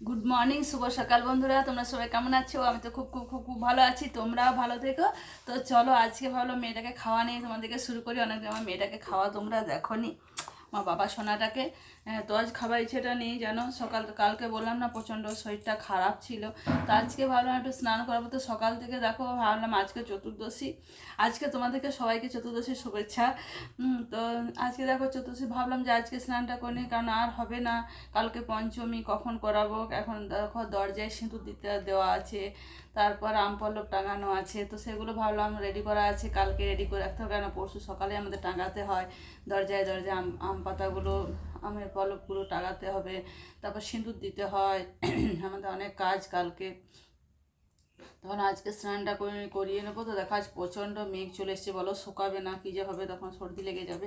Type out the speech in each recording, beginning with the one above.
Good morning শুভ সকাল বন্ধুরা। তোমরা সবাই কেমন আছো? আমি তো খুব খুব খুব খুব ভালো আছি। তোমরাও ভালো থেকো। তো চলো, আজকে ভাবলো মেয়েটাকে খাওয়া নিয়ে তোমাদেরকে শুরু করি। অনেক আমার মেয়েটাকে খাওয়া তোমরা দেখো নি আমার বাবা সোনাটাকে। আহ, তো আজ খাবার ইচ্ছেটা নেই জানো? সকাল কালকে বললাম না প্রচণ্ড শরীরটা খারাপ ছিল। তো আজকে ভাবলাম একটু স্নান করাবো। তো সকাল থেকে দেখো ভাবলাম আজকে চতুর্দশী। আজকে তোমাদেরকে সবাইকে চতুর্দশীর শুভেচ্ছা। তো আজকে দেখো চতুর্দশী ভাবলাম যে আজকে স্নানটা করে কারণ আর হবে না। কালকে পঞ্চমী কখন করাবো? এখন দেখো দরজায় সিঁদুর দিতে দেওয়া আছে। তারপর আম পল্লব টাঙানো আছে। তো সেগুলো ভাবলাম রেডি করা আছে। কালকে রেডি করে রাখতে হবে কেন পরশু সকালে আমাদের টাঙাতে হয়। দরজায় দরজায় আম আম পাতাগুলো আমের পল্লবগুলো টাঙাতে হবে, তারপর সিঁদুর দিতে হয়, আমাদের অনেক কাজ কালকে। তখন আজকে স্নানটা করে করিয়ে নেব, তো দেখা আজ প্রচণ্ড মেঘ চলে এসছে, বলো শুকাবে না, কী যে হবে, তখন সর্দি লেগে যাবে।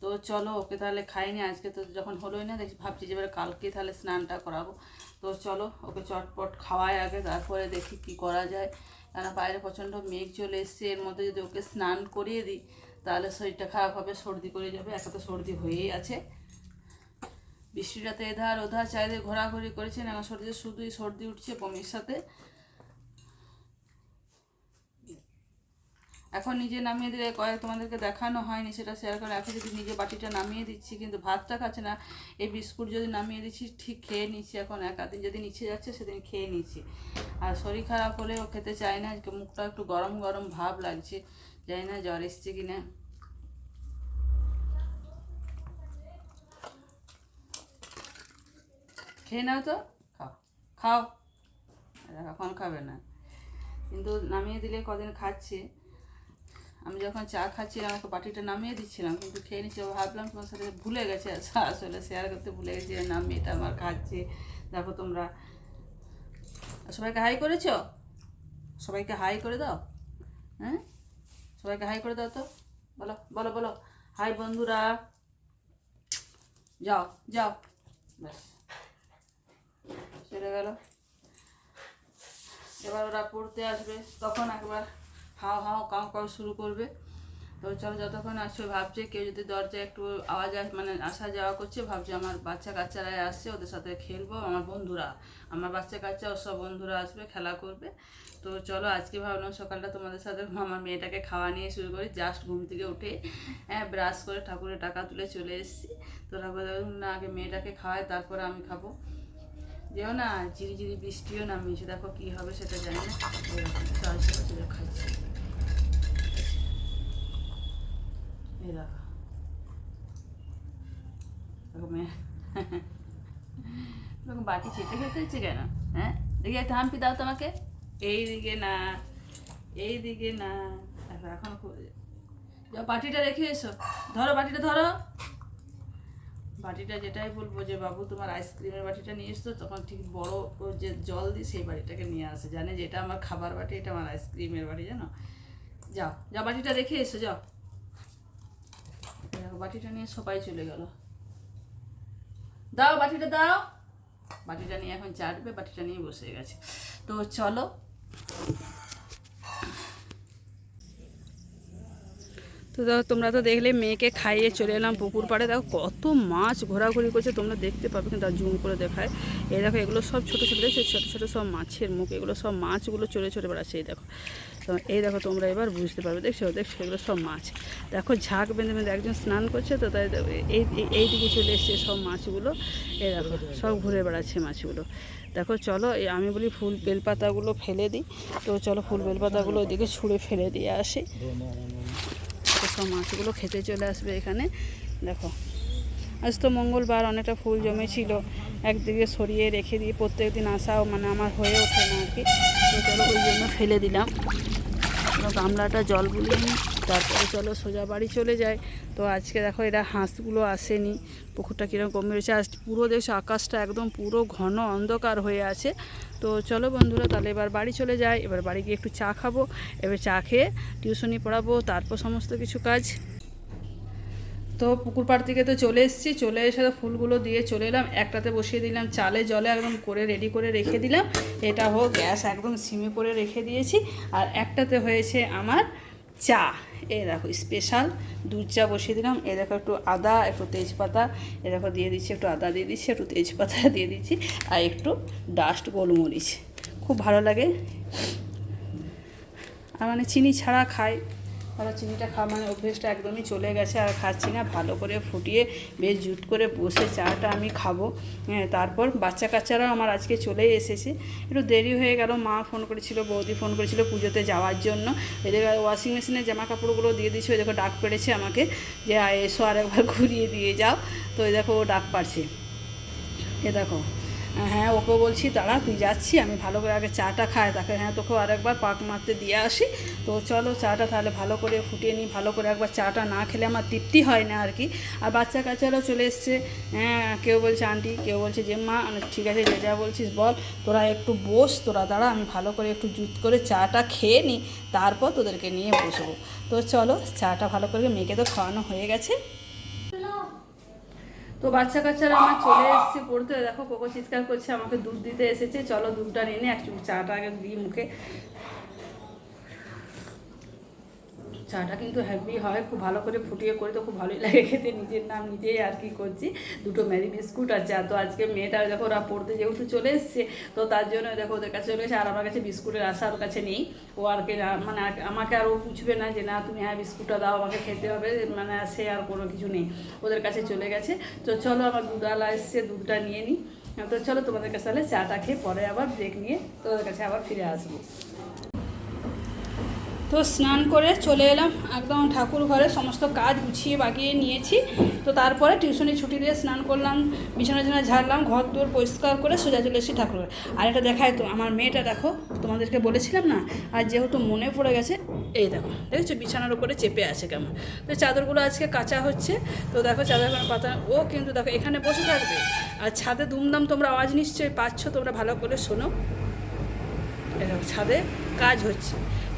তো চলো ওকে তাহলে খাইনি আজকে, তো যখন হলোই না দেখছি ভাবছি যে এবার কালকে তাহলে স্নানটা করাবো। তো চলো ওকে চটপট খাওয়াই আগে, তারপরে দেখি কি করা যায়। কেন বাইরে প্রচণ্ড মেঘ চলে এসছে, এর মধ্যে যদি ওকে স্নান করিয়ে দিই, তাহলে শরীরটা খারাপ হবে, সর্দি করে যাবে, একা তো সর্দি হয়েই আছে। বৃষ্টিটাতে এধার ওধার চাইলে ঘোরাঘুরি করেছে না সর্দি শুধুই সর্দি উঠছে বমির সাথে। এখন নিজে নামিয়ে দিলে কয়েক তোমাদেরকে দেখানো হয়নি, সেটা শেয়ার করে এখন যদি নিজে বাটিটা নামিয়ে দিচ্ছি, কিন্তু ভাতটা খাচ্ছে না, এই বিস্কুট যদি নামিয়ে দিচ্ছি, ঠিক খেয়ে নিচ্ছি। এখন একাদিন যদি নিচে যাচ্ছে, সেদিন খেয়ে নিচ্ছি। আর শরীর খারাপ হলেও খেতে চায় না, মুখটা একটু গরম গরম ভাব লাগছে। জানি না জ্বর এসছে কি খেয়ে নাও তো, খাও। খাও। এখন খাবে না। কিন্তু নামিয়ে দিলে কদিন খাচ্ছে। আমি যখন চা খাচ্ছিলাম, ওকে বাটিটা নামিয়ে দিচ্ছিলাম, কিন্তু খেয়ে নিচ্ছি। ভাবলাম তোমার সাথে ভুলে গেছে আসলে শেয়ার করতে ভুলে গেছি যে না, মেয়েটা আমার খাচ্ছে। দেখো তোমরা। সবাইকে হাই করেছ? সবাইকে হাই করে দাও। হ্যাঁ? সবাইকে হাই করে দাও তো। বলো বলো বলো। হাই বন্ধুরা। যাও যাও। ব্যাস। চলে গেল। এবার ওরা পড়তে আসবে, তখন একবার হাও হাও কাউ কাউ শুরু করবে। তো চলো যতক্ষণ আসছে ভাবছে কেউ যদি দরজায় একটু আওয়াজ মানে আসা যাওয়া করছে, ভাবছে আমার বাচ্চা কাচ্চারাই আসছে, ওদের সাথে খেলব, আমার বন্ধুরা। আমার বাচ্চা কাচ্চা, ওর সব বন্ধুরা আসবে, খেলা করবে। তো চলো আজকে ভাবলাম সকালটা তোমাদের সাথে আমার মেয়েটাকে খাওয়া নিয়ে শুরু করি। জাস্ট ঘুম থেকে উঠে হ্যাঁ ব্রাশ করে ঠাকুরের টাকা তুলে চলে এসেছি। তো ঠাকুর না, আগে মেয়েটাকে খাওয়াই, তারপরে আমি খাব। যেও না ঝিরি ঝিরি বৃষ্টিও নামিয়েছে, দেখো কি হবে সেটা জানি না। এরকম বাটি চেটে খেতে হচ্ছে কেন? হ্যাঁ? দেখি একটা হাম্পি দাও তোমাকে এই দিকে না এই দিকে না এখন খুব- বাটিটা রেখে এসো। ধরো, বাটিটা ধরো। বাটিটা যেটাই বলব যে বাবু, তোমার আইসক্রিমের বাটিটা নিয়ে এসছো, তখন ঠিক বড় যে জল দিই সেই বাটিটাকে নিয়ে আসে। জানে যে এটা আমার খাবার বাটি, এটা আমার আইসক্রিমের বাটি, জানো? যাও যা বাটিটা রেখে এসো, যাও। বাটিটা নিয়ে সবাই চলে গেল। দাও বাটিটা দাও। বাটিটা নিয়ে এখন চাটবে, বাটিটা নিয়ে বসে গেছে। তো চলো। তো তোমরা তো দেখলে মেয়েকে খাইয়ে চলে এলাম পুকুর পাড়ে। দেখো কত মাছ ঘোরাঘুরি করছে, তোমরা দেখতে পাবে, কিন্তু আর জুম করে দেখায়। এই দেখো, এগুলো সব ছোটো ছোটো, দেখছ? ছোটো ছোটো সব মাছের মুখ, এগুলো সব মাছগুলো চড়ে চড়ে বেড়াচ্ছে, এই দেখো। তো এই দেখো, তোমরা এবার বুঝতে পারবে, দেখছ? দেখছ, এগুলো সব মাছ। দেখো, ঝাঁক বেঁধে বেঁধে একজন স্নান করছে, তো তাই এই, এই- দিকে চলে এসছে সব মাছগুলো। এই দেখো, সব ঘুরে বেড়াচ্ছে মাছগুলো। দেখো, চলো আমি বলি ফুল বেলপাতাগুলো ফেলে দিই। তো চলো, ফুল বেলপাতাগুলো ওইদিকে ছুঁড়ে ফেলে দিয়ে আসি। সব মাছগুলো খেতে চলে আসবে এখানে। দেখো, আজ তো মঙ্গলবার, অনেকটা ফুল জমেছিল। একদিকে সরিয়ে রেখে দিয়ে প্রত্যেক দিন আসাও মানে আমার হয়ে ওঠে না আর কি। তো চলো ওই জন্য ফেলে দিলাম। গামলাটা জল বুলিয়ে নিই, তারপরে চলো সোজা বাড়ি চলে যায় তো আজকে দেখো এরা হাঁসগুলো আসেনি। পুকুরটা কীরকম কমে রয়েছে আজ পুরো দেখছ আকাশটা একদম পুরো ঘন অন্ধকার হয়ে আছে। তো চলো বন্ধুরা, তাহলে এবার বাড়ি চলে যাই। এবার বাড়ি গিয়ে একটু চা খাব, এবার চা খেয়ে টিউশনি পড়াবো, তারপর সমস্ত কিছু কাজ। তো পুকুর পাড় থেকে তো চলে এসেছি, চলে এসে তো ফুলগুলো দিয়ে চলে এলাম। একটাতে বসিয়ে দিলাম, চালে জলে একদম করে রেডি করে রেখে দিলাম। এটা হোক, গ্যাস একদম সিমে করে রেখে দিয়েছি। আর একটাতে হয়েছে আমার চা। এই দেখো স্পেশাল দুধ চা বসিয়ে দিলাম। এ দেখো, একটু আদা, একটু তেজপাতা, এ দেখো, দিয়ে দিচ্ছি একটু আদা দিয়ে দিচ্ছি, একটু তেজপাতা দিয়ে দিচ্ছি, আর একটু ডাস্ট গোলমরিচ। খুব ভালো লাগে। আর মানে চিনি ছাড়া খাই। আর চিনিটা খাওয়া মানে অভ্যেসটা একদমই চলে গেছে আর খাচ্ছি না, ভালো করে ফুটিয়ে বেশ জুট করে বসে চাটা আমি খাব। হ্যাঁ তারপর বাচ্চা কাচ্চারাও আমার আজকে চলে এসেছে। একটু দেরি হয়ে গেল, মা ফোন করেছিল, বৌদি ফোন করেছিল পুজোতে যাওয়ার জন্য। এদের ওয়াশিং মেশিনে জামা কাপড়গুলো দিয়ে দিয়েছে, ওই দেখো ডাক পেড়েছে আমাকে যে এসো আর একবার ঘুরিয়ে দিয়ে যাও। তো এই দেখো, ও ডাক পারছে। এ দেখো হ্যাঁ ওকে বলছি, দাঁড়া, তুই যাচ্ছি, আমি ভালো করে আগে চাটা খাই, তাকে হ্যাঁ তোকে আরেকবার পাক মারতে দিয়ে আসি। তো চলো, চাটা তাহলে ভালো করে ফুটিয়ে নিই, ভালো করে একবার চাটা না খেলে আমার তৃপ্তি হয় না আর কি। আর বাচ্চা কাচ্চারাও চলে এসছে। হ্যাঁ কেউ বলছে, আন্টি, কেউ বলছে, যে মা ঠিক আছে, যে যা বলছিস বল, তোরা একটু বস, তোরা দাঁড়া, আমি ভালো করে একটু জুত করে চাটা খেয়ে নিই, তারপর তোদেরকে নিয়ে বসবো। তো চলো, চাটা ভালো করে মেয়েকে তো খাওয়ানো হয়ে গেছে। তো বাচ্চা কাচ্চারা আমার চলে এসেছে পড়তে। দেখো, কোকো চিৎকার করছে, আমাকে দুধ দিতে এসেছে। চলো দুধটা নিয়ে এক চুপ চাটা আগে দিই মুখে। চাটা কিন্তু হ্যাপি হয়, খুব ভালো করে ফুটিয়ে করে তো খুব ভালোই লাগে খেতে। নিজের নাম নিজেই আর কি করছি। দুটো ম্যারি বিস্কুট আর চা। তো আজকে মেয়েটা দেখো ওরা পড়তে যেহেতু চলে এসছে, তো তার জন্য দেখো ওদের কাছে চলে এসে আর আমার কাছে বিস্কুটের আশা ওর কাছে নেই। ও আর কি মানে আমাকে আর ও বুঝবে না যে, না, তুমি হ্যাঁ বিস্কুটটা দাও, আমাকে খেতে হবে। মানে সে আর কোনো কিছু নেই। ওদের কাছে চলে গেছে। তো চলো আমার দুধওয়ালা এসছে, দুধটা নিয়ে নিই তো চলো তোমাদের কাছে তাহলে চাটা খেয়ে পরে আবার ব্রেক নিয়ে তোমাদের কাছে আবার ফিরে আসব। তো স্নান করে চলে এলাম। একদম ঠাকুর ঘরে সমস্ত কাজ গুছিয়ে বাগিয়ে নিয়েছি। তো তারপরে টিউশনি ছুটি দিয়ে স্নান করলাম, বিছানা টিছানা ঝাড়লাম, ঘর দোর পরিষ্কার করে সোজা চলে এসেছি ঠাকুর ঘরে। আর এটা দেখায় তো, আমার মেয়েটা দেখো, তোমাদেরকে বলেছিলাম না? আর যেহেতু মনে পড়ে গেছে, এই দেখো, দেখেছ বিছানার উপরে চেপে আছে কেমন? তো চাদরগুলো আজকে কাঁচা হচ্ছে, তো দেখো চাদর পাতা, ও কিন্তু দেখো এখানে বসে থাকবে। আর ছাদে দুমদাম তোমরা আওয়াজ নিশ্চয়ই পাচ্ছ, তোমরা ভালো করে শোনো। এরকম ছাদে কাজ হচ্ছে।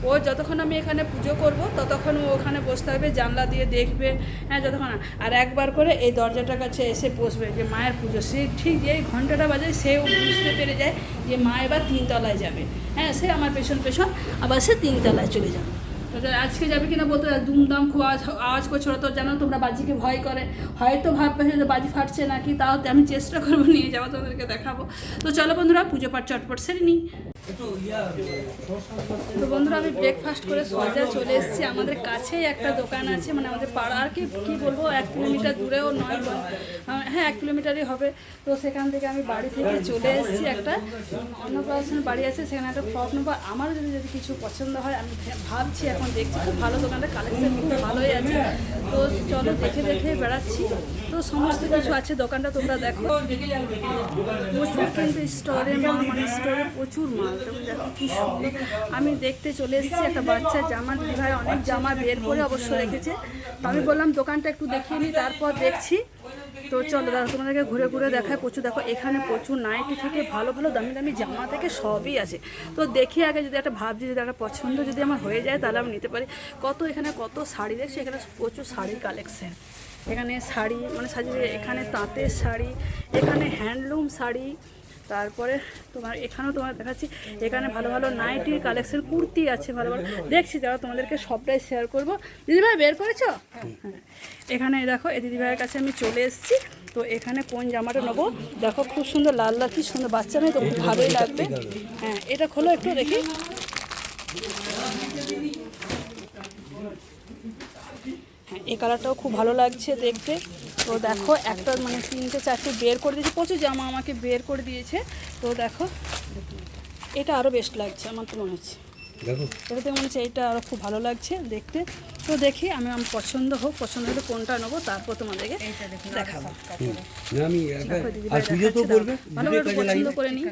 ও যতক্ষণ আমি এখানে পুজো করব, ততক্ষণ ও ওখানে বসে থাকবে, জানলা দিয়ে দেখবে হ্যাঁ যতক্ষণ আর একবার করে এই দরজাটার কাছে এসে বসবে যে মায়ের পুজো। সে ঠিক যেই ঘন্টাটা বাজে সেও বুঝতে পেরে যায় যে মা এবার তিনতলায় যাবে। হ্যাঁ সে আমার পেছন পেছন, আবার সে তিনতলায় চলে যাবে। আজকে যাবে কিনা বলতে দুমদাম খুব আওয়াজ করছে ওরা তো জানো, তোমরা বাজিকে ভয় করে। হয়তো ভাববে যে বাজি ফাটছে নাকি, তাও আমি চেষ্টা করব নিয়ে যাব তোমাদেরকে দেখাবো। তো চলো বন্ধুরা, পুজো পাঠ চটপট সেরে নিই। তো বন্ধুরা আমি ব্রেকফাস্ট করে সোজা চলে এসেছি। আমাদের কাছেই একটা দোকান আছে মানে আমাদের পাড়ার কি কী বলব এক কিলোমিটার দূরেও নয় হ্যাঁ এক কিলোমিটারই হবে। তো সেখান থেকে আমি বাড়ি থেকে চলে এসেছি একটা অন্নপ্রাশন বাড়ি আছে সেখানে একটা ফ্রক নেব। আমারও যদি যদি কিছু পছন্দ হয় আমি ভাবছি এখন দেখছি খুব ভালো দোকানটা কালেকশন খুব ভালোই আছে। তো চলো দেখে দেখে বেড়াচ্ছি। তো সমস্ত কিছু আছে দোকানটা তোমরা দেখো। প্রচুর কিন্তু স্টোরে মানে স্টোরে প্রচুর মাল। দেখো কি সুন্দর। আমি দেখতে চলে এসেছি একটা বাচ্চা জামা দিদি ভাই অনেক জামা বের করে অবশ্য রেখেছে। আমি বললাম, দোকানটা একটু দেখিয়ে নিই তারপর দেখছি। তো চলো দাদা, তোমাদেরকে ঘুরে ঘুরে দেখায় প্রচুর। দেখো, এখানে প্রচুর নাইটি থেকে ভালো ভালো, দামি দামি জামা থেকে সবই আছে। তো দেখি আগে যদি একটা ভাবছি যদি একটা পছন্দ যদি আমার হয়ে যায়, তাহলে আমি নিতে পারি। কত এখানে কত শাড়ি দেখছি, এখানে প্রচুর শাড়ি কালেকশন এখানে শাড়ি মানে সাজিয়ে, এখানে তাঁতের শাড়ি, এখানে হ্যান্ডলুম শাড়ি তারপরে তোমার, এখানেও তোমার দেখাচ্ছি, এখানে ভালো ভালো নাইটির কালেকশন কুর্তি আছে ভালো ভালো। দেখছি যারা তোমাদেরকে সবটাই শেয়ার করব। দিদিভাই, বের করেছ? হ্যাঁ। এখানে দেখো, এই দিদিভাইয়ের কাছে আমি চলে এসেছি। তো এখানে কোন জামাটা নেব? দেখো, খুব সুন্দর, লাল লাল, কি সুন্দর বাচ্চা মেয়ে, তো খুব ভালোই লাগবে। হ্যাঁ এটা খোলো একটু দেখি। হ্যাঁ এই কালারটাও খুব ভালো লাগছে দেখতে। তো দেখো একটা মানে তিনটে চারটে বের করে দিয়েছে। প্রচুর জামা আমাকে বের করে দিয়েছে। তো দেখো এটা আরও বেস্ট লাগছে আমার তো মনে হচ্ছে। এটা এটাতে মনে হচ্ছে এইটা আরও খুব ভালো লাগছে দেখতে। তো দেখি আমি আমার পছন্দ হোক পছন্দ হলে কোনটা নেব তারপর তোমাদেরকে দেখাবো। তো দাও। ভালো পছন্দ করে নিই।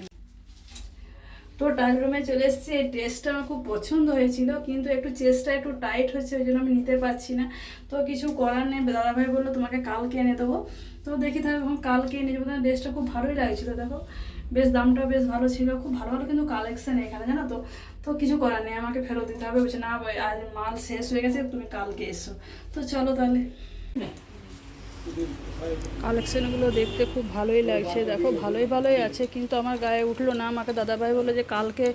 তো ডাইনিং রুমে চলে এসেছি। এই ড্রেসটা আমার খুব পছন্দ হয়েছিল, কিন্তু একটু চেস্টটা একটু টাইট হচ্ছে ওই জন্য আমি নিতে পারছি না। তো কিছু করার নেই, দাদাভাই বলল তোমাকে কালকে এনে দেবো। তো দেখি তাহলে এখন কালকে এনে যাব তাহলে ড্রেসটা খুব ভালোই লাগছিল, দেখো। বেশ দামটা বেশ ভালো ছিল, খুব ভালো ভালো কিন্তু কালেকশান এখানে, জানো তো। তো কিছু করার নেই, আমাকে ফেরত দিতে হবে, বলছে, না আজ মাল শেষ হয়ে গেছে, তুমি কালকে এসো। তো চলো তাহলে। কালেকশনগুলো দেখতে খুব ভালোই লাগছে। দেখো, ভালোই ভালোই আছে, কিন্তু আমার গায়ে উঠল না। আমাকে দাদাভাই বলে যে কালকে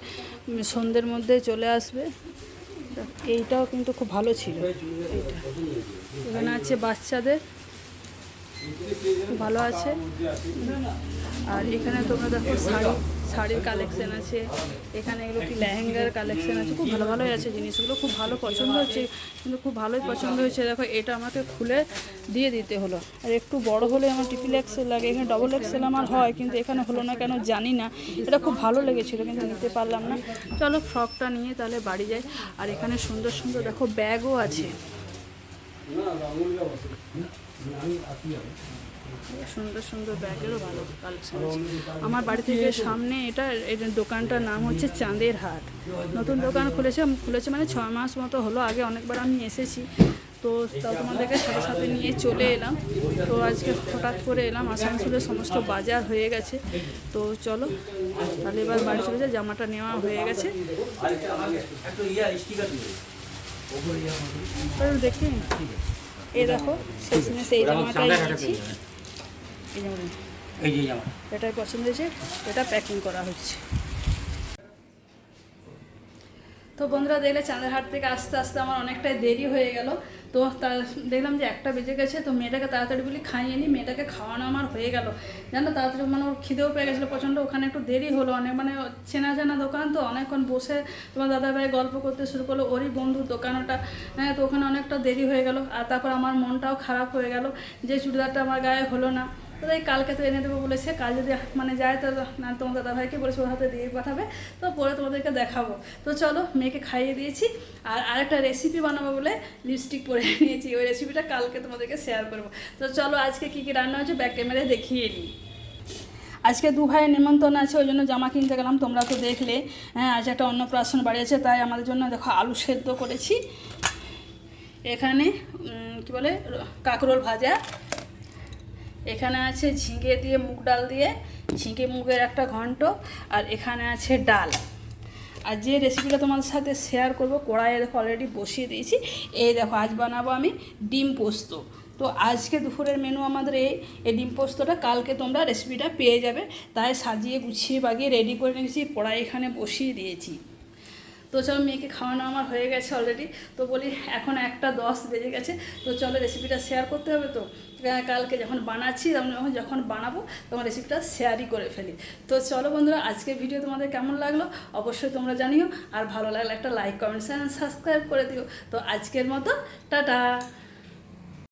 সন্ধ্যের মধ্যে চলে আসবে। এইটাও কিন্তু খুব ভালো ছিল। এইটা। এখানে আছে বাচ্চাদের। ভালো আছে। আর এখানে তোমরা দেখো শাড়ি। শাড়ির কালেকশন আছে, এখানে এগুলো কি লেহেঙ্গার কালেকশন আছে, খুব ভালো ভালোই আছে জিনিসগুলো, খুব ভালো পছন্দ হচ্ছে, কিন্তু খুব ভালোই পছন্দ হয়েছে দেখো, এটা আমাকে খুলে দিয়ে দিতে হলো। আর একটু বড় হলে আমার ট্রিপল এক্সেল লাগে, এখানে ডবল এক্সেল আমার হয়, কিন্তু এখানে হলো না কেন জানি না। এটা খুব ভালো লেগেছিলো, কিন্তু নিতে পারলাম না। চলো ফ্রকটা নিয়ে তাহলে বাড়ি যাই। আর এখানে সুন্দর সুন্দর দেখো ব্যাগও আছে। সুন্দর সুন্দর ব্যাগেরও ভালো কালেকশন আমার বাড়ি থেকে সামনে এটা, এই দোকানটার নাম হচ্ছে চাঁদের হাট। নতুন দোকান খুলেছে খুলেছে মানে ছয় মাস মতো হলো, আগে অনেকবার আমি এসেছি। তো তোমাদেরকে সাথে সাথে নিয়ে চলে এলাম। তো আজকে হঠাৎ করে এলাম, আসানসোলের সমস্ত বাজার হয়ে গেছে। তো চলো, তাহলে এবার বাড়ি চলে যাই, জামাটা নেওয়া হয়ে গেছে। দেখি। এই দেখো শেষমেশ এই জামাটাই নিয়েছি। এই জামাটা এই যে জামা এটাই পছন্দ হয়েছে এটা প্যাকিং করা হচ্ছে তো বন্ধুরা দেখলে চাঁদেরহাট থেকে আস্তে আস্তে আমার অনেকটাই দেরি হয়ে গেল। তো তা দেখলাম যে একটা বেজে গেছে তো মেয়েটাকে তাড়াতাড়ি বলি খাইয়ে নিই মেয়েটাকে খাওয়ানো আমার হয়ে গেল। জানো তাড়াতাড়ি মানে ওর খিদেও পেয়ে গেছিল প্রচণ্ড ওখানে একটু দেরি হলো। অনেক মানে চেনা জানা দোকান তো অনেকক্ষণ বসে তোমার দাদাভাই গল্প করতে শুরু করল ওরই বন্ধুর দোকান ওটা হ্যাঁ তো ওখানে অনেকটা দেরি হয়ে গেল। আর তারপর আমার মনটাও খারাপ হয়ে গেল যে চুড়িদারটা আমার গায়ে হলো না। তাই কালকে তো এনে দেবো বলেছে। কাল যদি মানে যায় তো না, তোমার দাদাভাইকে বলেছে, ওর হাতে দিয়ে পাঠাবে। তো পরে তোমাদেরকে দেখাবো। তো চলো, মেয়েকে খাইয়ে দিয়েছি। আর আরেকটা রেসিপি বানাবো বলে লিপস্টিক পরে নিয়েছি। ওই রেসিপিটা কালকে তোমাদেরকে শেয়ার করব। তো চলো, আজকে কী কী রান্না হয়েছে ব্যাক ক্যামেরায় দেখিয়ে নিই আজকে দু ভাইয়ের নিমন্ত্রণ আছে, ওই জন্য জামা কিনতে গেলাম। তোমরা তো দেখলে হ্যাঁ আজ একটা অন্নপ্রাশন বাড়ি আছে, তাই আমাদের জন্য দেখো আলু সেদ্ধ করেছি। এখানে কি বলে, কাঁকরোল ভাজা। এখানে আছে ঝিঙে দিয়ে মুগ ডাল দিয়ে, ঝিঙে মুগের একটা ঘন্ট, আর এখানে আছে ডাল। আর যে রেসিপিটা তোমাদের সাথে শেয়ার করব, কড়াইয়ে দেখো অলরেডি বসিয়ে দিয়েছি। এই দেখো, আজ বানাবো আমি ডিম পোস্ত। তো আজকে দুপুরের মেনু আমাদের এই এই ডিম পোস্তটা, কালকে তোমরা রেসিপিটা পেয়ে যাবে। তাই সাজিয়ে গুছিয়ে বাগিয়ে রেডি করে রেখেছি কড়াই এখানে বসিয়ে দিয়েছি। তো চলো মেয়েকে খাওয়ানো আমার হয়ে গেছে অলরেডি তো বলি, এখন একটা দশ বেজে গেছে। তো চলো রেসিপিটা শেয়ার করতে হবে তো। কালকে যখন বানাচ্ছি, তখন যখন বানাবো, তখন রেসিপিটা শেয়ারই করে ফেলি। তো চলো বন্ধুরা আজকে ভিডিও তোমাদের কেমন লাগল? অবশ্যই তোমরা জানিও। আর ভালো লাগলে একটা লাইক কমেন্ট সাবস্ক্রাইব করে দিও। তো আজকের মতো, টাটা!